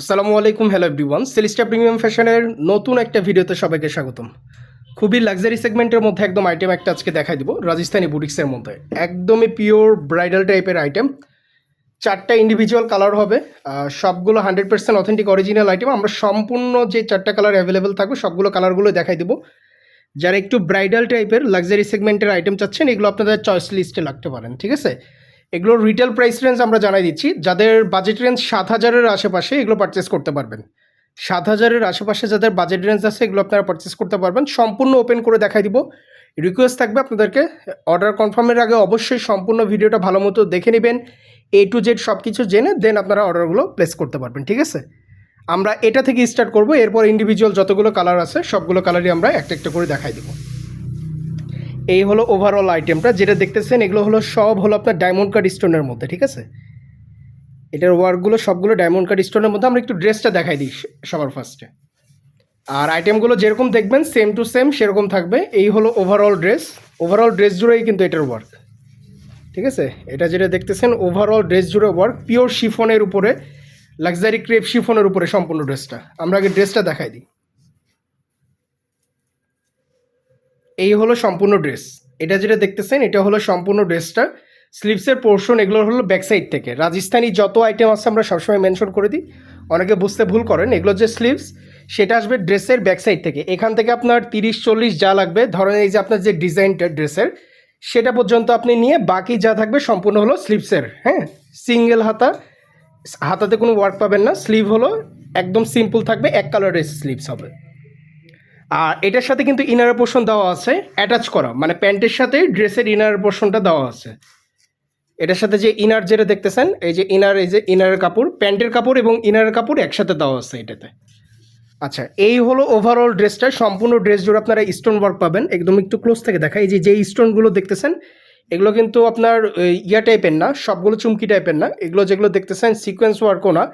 আসসালামু আলাইকুম hello everyone সেলিস্টা premium ফ্যাশনের নতুন একটা ভিডিওতে সবাইকে স্বাগতম। খুবই লাক্সারি সেগমেন্টের মধ্যে একদম আইটেম একটা আজকে দেখাই দিব, রাজস্থানি বুটিক্সের মধ্যে। একদমই পিওর ব্রাইডাল টাইপের আইটেম চারটা ইন্ডিভিজুয়াল কালার হবে সবগুলো hundred percent authentic original item আমরা সম্পূর্ণ যে চারটা কালার অ্যাভেলেবেল থাকবে, সবগুলো কালারগুলো দেখাই দিব। যারা একটু ব্রাইডাল টাইপের লাক্সারি সেগমেন্টের আইটেম চাচ্ছেন, এগুলো আপনাদের চয়েস লিস্টে লাগতে পারেন, ঠিক আছে? এগুলোর রিটেল প্রাইস রেঞ্জ আমরা জানাই দিচ্ছি। যাদের বাজেট রেঞ্জ সাত হাজারের আশেপাশে এগুলো পারচেস করতে পারবেন। সাত হাজারের আশেপাশে যাদের বাজেট রেঞ্জ আছে, এগুলো আপনারা পারচেস করতে পারবেন। সম্পূর্ণ ওপেন করে দেখাই দিব। রিকোয়েস্ট থাকবে আপনাদেরকে। অর্ডার কনফার্মের আগে অবশ্যই সম্পূর্ণ ভিডিওটা ভালো মতো দেখে নেবেন। এ টু জেড সব কিছু জেনে দেন আপনারা অর্ডারগুলো প্লেস করতে পারবেন, ঠিক আছে? আমরা এটা থেকে স্টার্ট করব। এরপর ইন্ডিভিজুয়াল যতগুলো কালার আছে, সবগুলো কালারই আমরা একটা একটা করে দেখাই দেবো। এই হলো ওভারঅল আইটেমটা যেটা দেখতেছেন, এগুলো হলো সব হলো আপনার ডায়মন্ড কাট স্টোনের মধ্যে, ঠিক আছে? এটার ওয়ার্কগুলো সবগুলো ডায়মন্ড কাট স্টোনের মধ্যে, আমরা একটু ড্রেসটা দেখাই দিই সবার ফার্স্টে আর আইটেমগুলো যেরকম দেখবেন সেম টু সেম সেরকম থাকবে। এই হলো ওভারঅল ড্রেস ওভারঅল ড্রেস জুড়েই কিন্তু এটার ওয়ার্ক ঠিক আছে? এটা যেটা দেখতেছেন ওভারঅল ড্রেস জুড়ে ওয়ার্ক পিওর শিফনের উপরে লাক্সারি ক্রেপ শিফনের উপরে সম্পূর্ণ ড্রেসটা আমরা আগে ড্রেসটা দেখাই দিই। এই হলো সম্পূর্ণ ড্রেস এটা যেটা দেখতেছেন, এটা হলো সম্পূর্ণ ড্রেসটা স্লিভসের পোর্শন এগুলো হলো ব্যাক সাইড থেকে। রাজস্থানি যত আইটেম আছে আমরা সবসময় মেনশন করে দিই। অনেকে বুঝতে ভুল করেন, এগুলো যে স্লিভস সেটা আসবে ড্রেসের ব্যাক সাইড থেকে। এখান থেকে আপনার তিরিশ, চল্লিশ যা লাগবে, ধরেন এই যে আপনার যে ডিজাইনটা ড্রেসের সেটা পর্যন্ত আপনি নিয়ে বাকি যা থাকবে সম্পূর্ণ হলো স্লিভসের হ্যাঁ? সিঙ্গেল হাতা, হাতাতে কোনো ওয়ার্ক পাবেন না। স্লিভ হলো একদম সিম্পল থাকবে, এক কালারের স্লিভস হবে। আর এটার সাথে কিন্তু ইনার পোর্শন দেওয়া আছে অ্যাটাচ করা। মানে প্যান্টের সাথে ড্রেসের ইনার পোর্শনটা দেওয়া আছে। এটার সাথে যে ইনার যেটা দেখতেছেন, এই যে ইনার এই যে ইনারের কাপড়, প্যান্টের কাপড় এবং ইনারের কাপড় একসাথে দেওয়া আছে এটাতে। আচ্ছা এই হলো ওভারঅল ড্রেসটা সম্পূর্ণ ড্রেস জুড়ে আপনারা স্টোন ওয়ার্ক পাবেন। একদম একটু ক্লোজ থেকে দেখা। এই যে যে স্টোনগুলো দেখতেছেন, এগুলো কিন্তু আপনার ইয়া টাইপের না, সবগুলো চুমকি টাইপের না। এগুলো যেগুলো দেখতেছেন সিকোয়েন্স ওয়ার্কও না।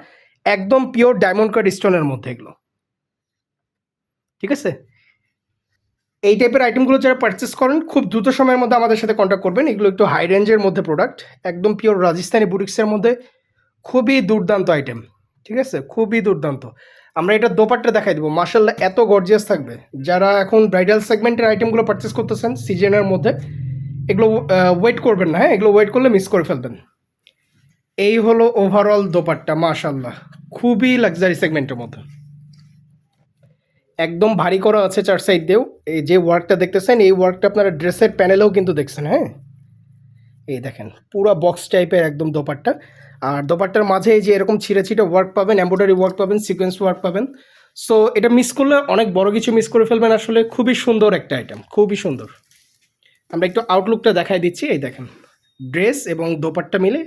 একদম পিওর ডায়মন্ড কাট স্টোনের মধ্যে এগুলো। ঠিক আছে? এই টাইপের আইটেমগুলো যারা পারচেস করেন, খুব দ্রুত সময়ের মধ্যে আমাদের সাথে কন্ট্যাক্ট করবেন। এগুলো একটু হাই রেঞ্জের মধ্যে প্রোডাক্ট একদম পিওর রাজস্থানি বুটিক্সের মধ্যে। খুবই দুর্দান্ত আইটেম ঠিক আছে? খুবই দুর্দান্ত। আমরা এটা দোপাট্টা দেখাই দেবো। মার্শাল্লাহ এত গর্জিয়াস থাকবে। যারা এখন ব্রাইডাল সেগমেন্টের আইটেমগুলো পারচেস করতেছেন সিজনের মধ্যে, এগুলো ওয়েট করবেন না হ্যাঁ? এগুলো ওয়েট করলে মিস করে ফেলবেন। এই হলো ওভারঅল দোপাট্টা মাশাল্লাহ খুবই লাক্সারি সেগমেন্টের মধ্যে। একদম ভারী করা আছে চার সাইড দিয়েও। এই যে ওয়ার্কটা দেখতেছেন, এই ওয়ার্কটা আপনারা ড্রেসের প্যানেলেও কিন্তু দেখছেন হ্যাঁ? এই দেখেন, পুরো বক্স টাইপের একদম দোপাট্টা। আর দোপাট্টার মাঝে যে এরকম ছিঁড়ে ছিঁড়ে ওয়ার্ক পাবেন এম্ব্রয়ডারি ওয়ার্ক পাবেন সিকোয়েন্স ওয়ার্ক পাবেন। সো এটা মিস করলে অনেক বড় কিছু মিস করে ফেলবেন আসলে। খুবই সুন্দর একটা আইটেম খুবই সুন্দর। আমরা একটু আউটলুকটা দেখাই দিচ্ছি, এই দেখেন। ড্রেস এবং দোপাট্টা মিলে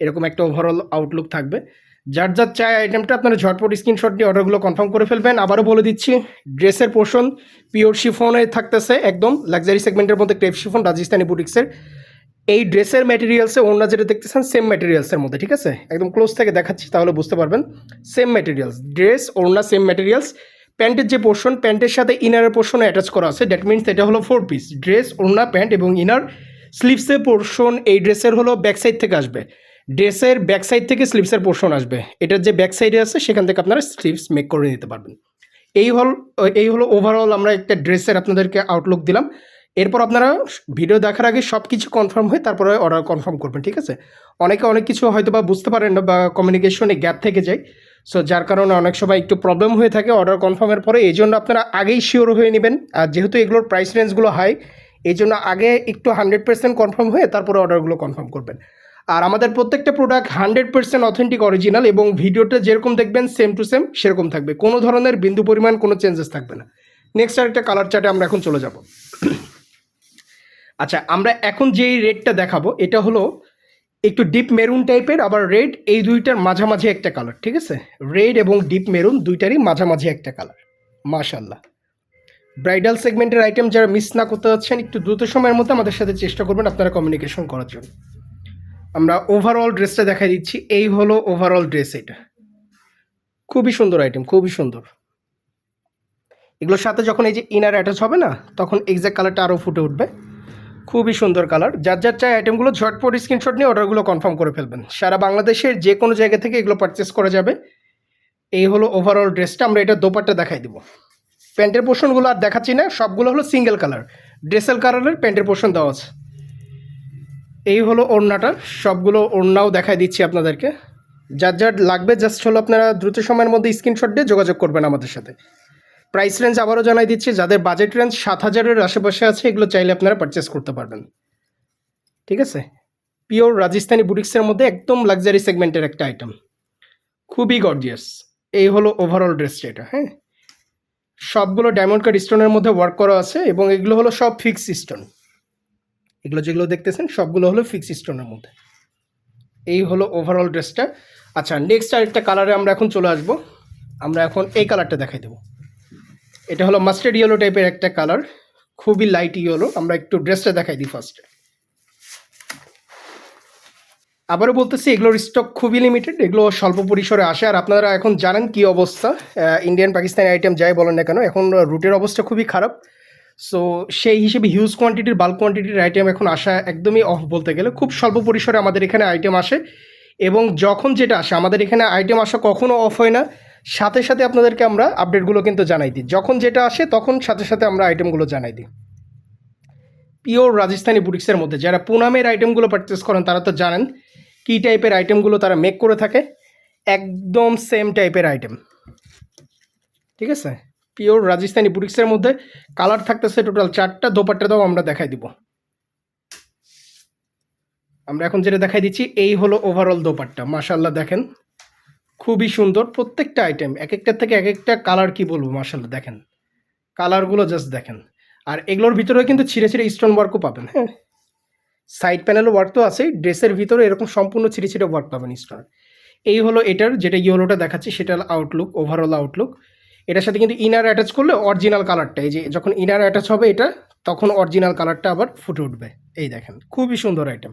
এরকম একটা ওভারঅল আউটলুক থাকবে। যার যার চাই আইটেমটা আপনারা ঝটপট স্ক্রিনশট দিয়ে অর্ডারগুলো কনফার্ম করে ফেলবেন। আবারও বলে দিচ্ছি, ড্রেসের পোর্শন পিওর শিফনে থাকতেছে একদম লাক্সারি সেগমেন্টের মধ্যে ক্রেপ শিফন রাজস্থানি বুটিক্সের এই ড্রেসের ম্যাটেরিয়ালসে অন্য যেটা দেখতেছেন সেম ম্যাটেরিয়ালসের মধ্যে, ঠিক আছে? একদম ক্লোজ থেকে দেখাচ্ছি তাহলে বুঝতে পারবেন। সেম ম্যাটেরিয়ালস ড্রেস ওড়না সেম ম্যাটেরিয়ালস প্যান্টের যে পোর্শন প্যান্টের সাথে ইনারের পোর্শনে অ্যাটাচ করা আছে। দ্যাট মিনস এটা হলো ফোর পিস ড্রেস ওড়না, প্যান্ট এবং ইনার স্লিভসের পোর্শন এই ড্রেসের হলো ব্যাক সাইড থেকে আসবে। ড্রেসের ব্যাক সাইড থেকে স্লিভসের পোর্শন আসবে। এটার যে ব্যাক সাইডে আছে, সেখান থেকে আপনারা স্লিভস মেক করে নিতে পারবেন। এই হল, এই হলো ওভারঅল আমরা একটা ড্রেসের আপনাদেরকে আউটলুক দিলাম। এরপর আপনারা ভিডিও দেখার আগে সব কিছু কনফার্ম হয়ে তারপরে অর্ডার কনফার্ম করবেন, ঠিক আছে? অনেকে অনেক কিছু হয়তো বা বুঝতে পারেন না বা কমিউনিকেশনে গ্যাপ থেকে যায়। সো যার কারণে অনেক সময় একটু প্রবলেম হয়ে থাকে অর্ডার কনফার্মের পরে। এই জন্য আপনারা আগেই শিওর হয়ে নেবেন। আর যেহেতু এগুলোর প্রাইস রেঞ্জগুলো হাই এই জন্য আগে একটু হান্ড্রেড পার্সেন্ট কনফার্ম হয়ে তারপরে অর্ডারগুলো কনফার্ম করবেন। আর আমাদের প্রত্যেকটা product hundred percent authentic original এবং ভিডিওটা যেরকম দেখবেন সেম টু সেম সেরকম থাকবে। কোনো ধরনের বিন্দু পরিমাণ কোনো চেঞ্জেস থাকবে না। নেক্সট আরেকটা কালার চার্টে আমরা এখন চলে যাব। আচ্ছা আমরা এখন যেই রেডটা দেখাবো, এটা হলো একটু ডিপ মেরুন টাইপের আবার রেড এই দুইটার মাঝামাঝি একটা কালার ঠিক আছে? রেড এবং ডিপ মেরুন দুইটারই মাঝামাঝি একটা কালার মাশাল্লাহ ব্রাইডাল সেগমেন্টের আইটেম যারা মিস না করতে যাচ্ছেন, একটু দ্রুত সময়ের মধ্যে আমাদের সাথে চেষ্টা করবেন আপনারা কমিউনিকেশন করার জন্য। আমরা ওভারঅল ড্রেসটা দেখাই দিচ্ছি। এই হলো ওভারঅল ড্রেস এটা। খুবই সুন্দর আইটেম খুবই সুন্দর। এগুলোর সাথে যখন এই যে ইনার অ্যাটাচ হবে না, তখন এক্সাক্ট কালারটা আরও ফুটে উঠবে। খুবই সুন্দর কালার যার যার চাই আইটেমগুলো ঝটপট স্ক্রিনশট নিয়ে অর্ডারগুলো কনফার্ম করে ফেলবেন। সারা বাংলাদেশের যে কোনো জায়গা থেকে এগুলো পারচেস করা যাবে। এই হলো ওভারঅল ড্রেসটা আমরা এটা দোপাট্টা দেখাই দিব। প্যান্টের পোর্শনগুলো আর দেখাচ্ছি না। সবগুলো হলো সিঙ্গেল কালার ড্রেসেল কালারের প্যান্টের পোর্শন দেওয়া আছে। এই হলো ওড়নাটা। সবগুলো ওড়নাও দেখাই দিচ্ছি আপনাদেরকে। যার যার লাগবে জাস্ট হলো আপনারা দ্রুত সময়ের মধ্যে স্ক্রিনশট দিয়ে যোগাযোগ করবেন আমাদের সাথে। প্রাইস রেঞ্জ আবারও জানাই দিচ্ছি, যাদের বাজেট রেঞ্জ সাত হাজারের আশেপাশে আছে, এগুলো চাইলে আপনারা পারচেস করতে পারবেন। ঠিক আছে? পিওর রাজস্থানি বুটিক্সের মধ্যে একদম লাক্সারি সেগমেন্টের একটা আইটেম খুবই গর্জিয়াস এই হলো ওভারঅল ড্রেসটা এটা হ্যাঁ? সবগুলো ডায়মন্ড কাট স্টোনের মধ্যে ওয়ার্ক করা আছে এবং এগুলো হলো সব ফিক্স স্টোন এগুলো যেগুলো দেখতেছেন, সবগুলো হলো ফিক্স স্টোনের মধ্যে। এই হলো ওভারঅল ড্রেসটা আচ্ছা নেক্সট আরেকটা কালারে আমরা এখন চলে আসব। আমরা এখন এই কালারটা দেখাই দেবো। এটা হলো মাস্টার্ড ইয়েলো টাইপের একটা কালার খুবই লাইট ইয়েলো আমরা একটু ড্রেসটা দেখাই দিই ফার্স্টে আবারও বলতেছি, এগুলোর স্টক খুবই লিমিটেড এগুলো স্বল্প পরিসরে আসে। আর আপনারা এখন জানেন কি অবস্থা ইন্ডিয়ান পাকিস্তানি আইটেম যাই বলেন না কেন, এখন রুটের অবস্থা খুবই খারাপ। সো সেই হিসেবে হিউজ কোয়ান্টিটির বাল্ক কোয়ান্টিটির আইটেম এখন আসা একদমই অফ বলতে গেলে খুব স্বল্প পরিসরে আমাদের এখানে আইটেম আসে। এবং যখন যেটা আসে, আমাদের এখানে আইটেম আসা কখনো অফ হয় না। সাথে সাথে আপনাদেরকে আমরা আপডেটগুলো কিন্তু জানাই দিই। যখন যেটা আসে, তখন সাথে সাথে আমরা আইটেমগুলো জানাই দিই। পিওর রাজস্থানি বুটিক্সের মধ্যে যারা পুনামের আইটেমগুলো পারচেস করেন, তারা তো জানেন কী টাইপের আইটেমগুলো তারা মেক করে থাকে। একদম সেম টাইপের আইটেম ঠিক আছে? পিওর রাজস্থানি বুটিক্সের মধ্যে কালার থাকতেছে টোটাল চারটা দোপাট্টা দাও আমরা দেখাই দিব। আমরা এখন যেটা দেখাই দিচ্ছি, এই হলো ওভারঅল দোপাট্টা। মাশাল্লাহ দেখেন, খুবই সুন্দর প্রত্যেকটা আইটেম এক একটার থেকে এক একটা কালার কি বলব মাশাল্লাহ দেখেন। কালারগুলো জাস্ট দেখেন। আর এগুলোর ভিতরেও কিন্তু ছিঁড়ে ছিঁড়ে স্টোন ওয়ার্কও পাবেন হ্যাঁ। সাইড প্যানেলও ওয়ার্ক তো আছেই ড্রেসের ভিতরে এরকম সম্পূর্ণ ছিঁড়ে ছিঁড়ে ওয়ার্ক পাবেন স্টোন এই হলো এটার, যেটা ইয়েলোটা দেখাচ্ছি, সেটা আউটলুক ওভারঅল আউটলুক এটার সাথে কিন্তু ইনার অ্যাটাচ করলে অরিজিনাল কালারটা এই যে যখন ইনার অ্যাটাচ হবে এটা, তখন অরিজিনাল কালারটা আবার ফুটে উঠবে। এই দেখেন, খুবই সুন্দর আইটেম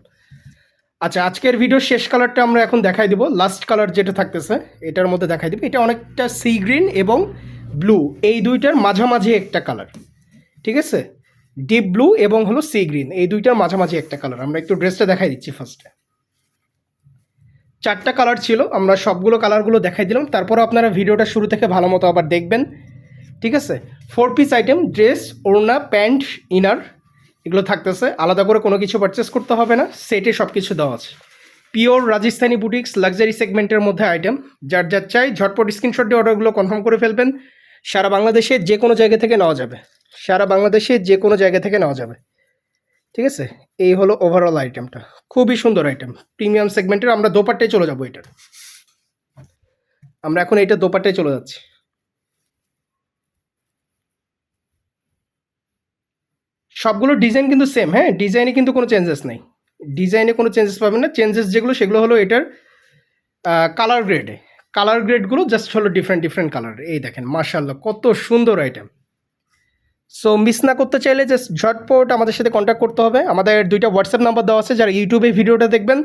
আচ্ছা আজকের ভিডিও শেষ কালারটা আমরা এখন দেখাই দিব। লাস্ট কালার যেটা থাকতেছে, এটার মধ্যে দেখাই দিব। এটা অনেকটা সি গ্রিন এবং ব্লু এই দুইটার মাঝামাঝি একটা কালার ঠিক আছে? ডিপ ব্লু এবং হলো সি গ্রিন এই দুইটার মাঝামাঝি একটা কালার আমরা একটু ড্রেসটা দেখাই দিচ্ছি ফার্স্টে চারটা কালার ছিল, আমরা সবগুলো কালারগুলো দেখাই দিলাম। তারপর আপনারা ভিডিওটা শুরু থেকে ভালো মতো আবার দেখবেন। ঠিক আছে? ফোর পিস আইটেম ড্রেস ওড়না প্যান্ট ইনার এগুলো থাকতেছে। আলাদা করে কোনো কিছু পারচেস করতে হবে না। সেটে সব কিছু দেওয়া আছে। পিওর রাজস্থানি বুটিক্স লাক্সারি সেগমেন্টের মধ্যে আইটেম যার যার চাই, ঝটপট স্ক্রিনশট দিয়ে অর্ডারগুলো কনফার্ম করে ফেলবেন। সারা বাংলাদেশে যে কোনো জায়গা থেকে নেওয়া যাবে। সারা বাংলাদেশে যে কোনো জায়গা থেকে নেওয়া যাবে। ঠিক আছে? এই হলো ওভারঅল আইটেমটা খুবই সুন্দর আইটেম প্রিমিয়াম সেগমেন্টের আমরা দোপাট্টায় চলে যাব এটার। আমরা এখন এইটা দোপাট্টায় চলে যাচ্ছি। সবগুলো ডিজাইন কিন্তু সেম হ্যাঁ? ডিজাইনে কিন্তু কোনো চেঞ্জেস নেই। ডিজাইনে কোনো চেঞ্জেস পাবেন না। চেঞ্জেস যেগুলো, সেগুলো হলো এটার কালার গ্রেডে কালার গ্রেডগুলো জাস্ট হলো ডিফারেন্ট ডিফারেন্ট কালার এই দেখেন মার্শাল্লাহ কত সুন্দর আইটেম সো মিস না করতে চাইলে জাস্ট ঝটপট আমাদের সাথে কন্ট্যাক্ট করতে হবে। আমাদের দুইটা হোয়াটসঅ্যাপ নাম্বার দেওয়া আছে, যারা ইউটিউবে ভিডিওটা দেখবেন।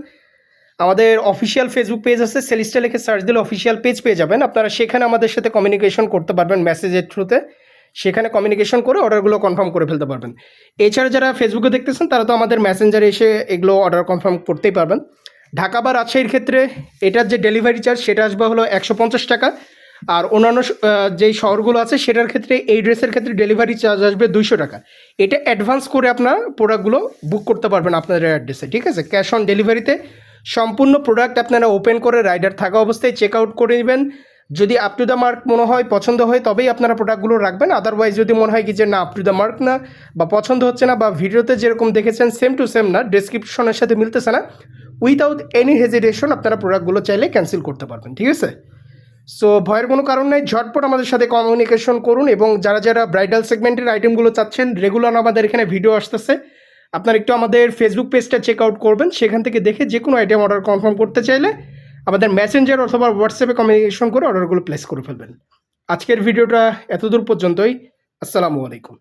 আমাদের অফিসিয়াল ফেসবুক পেজ আছে সেলিস্টা লিখে সার্চ দিলে অফিসিয়াল পেজ পেয়ে যাবেন। আপনারা সেখানে আমাদের সাথে কমিউনিকেশন করতে পারবেন মেসেজের থ্রুতে সেখানে কমিউনিকেশন করে অর্ডারগুলো কনফার্ম করে ফেলতে পারবেন। এছাড়া যারা ফেসবুকে দেখতেছেন, তারা তো আমাদের মেসেঞ্জারে এসে এগুলো অর্ডার কনফার্ম করতেই পারবেন। ঢাকা বা রাজশাহীর ক্ষেত্রে এটার যে ডেলিভারি চার্জ সেটা আসবে হলো একশো পঞ্চাশ টাকা। আর অন্যান্য যেই শহরগুলো আছে সেটার ক্ষেত্রে এই ড্রেসের ক্ষেত্রে ডেলিভারি চার্জ আসবে দুইশো টাকা। এটা অ্যাডভান্স করে আপনার প্রোডাক্টগুলো বুক করতে পারবেন আপনাদের অ্যাড্রেসে ঠিক আছে? ক্যাশ অন ডেলিভারিতে সম্পূর্ণ প্রোডাক্ট আপনারা ওপেন করে রাইডার থাকা অবস্থায় চেক আউট করে নেবেন। যদি আপ টু দ্য মার্ক মনে হয় পছন্দ হয় তবেই আপনারা প্রোডাক্টগুলো রাখবেন আদারওয়াইজ যদি মনে হয় কি যে না আপ টু দ্য মার্ক না বা পছন্দ হচ্ছে না বা ভিডিওতে যেরকম দেখেছেন সেম টু সেম না ডেসক্রিপশনের সাথে মিলতেছে না উইথাউট এনি হেজিটেশন আপনারা প্রোডাক্টগুলো চাইলে ক্যান্সেল করতে পারবেন, ঠিক আছে? সো ভয়ের কোনো কারণ নেই, ঝটপট আমাদের সাথে কমিউনিকেশন করুন এবং যারা যারা ব্রাইডাল সেগমেন্টের আইটেমগুলো চাচ্ছেন রেগুলার আমাদের এখানে ভিডিও আসতেছে। আপনার একটু আমাদের ফেসবুক পেজটা চেক আউট করবেন, সেখান থেকে দেখে যে কোনো আইটেম অর্ডার কনফার্ম করতে চাইলে আমাদের মেসেঞ্জার অথবা হোয়াটসঅ্যাপে কমিউনিকেশন করে অর্ডারগুলো প্লেস করে ফেলবেন। আজকের ভিডিওটা এতদূর পর্যন্তই, আসসালামু আলাইকুম।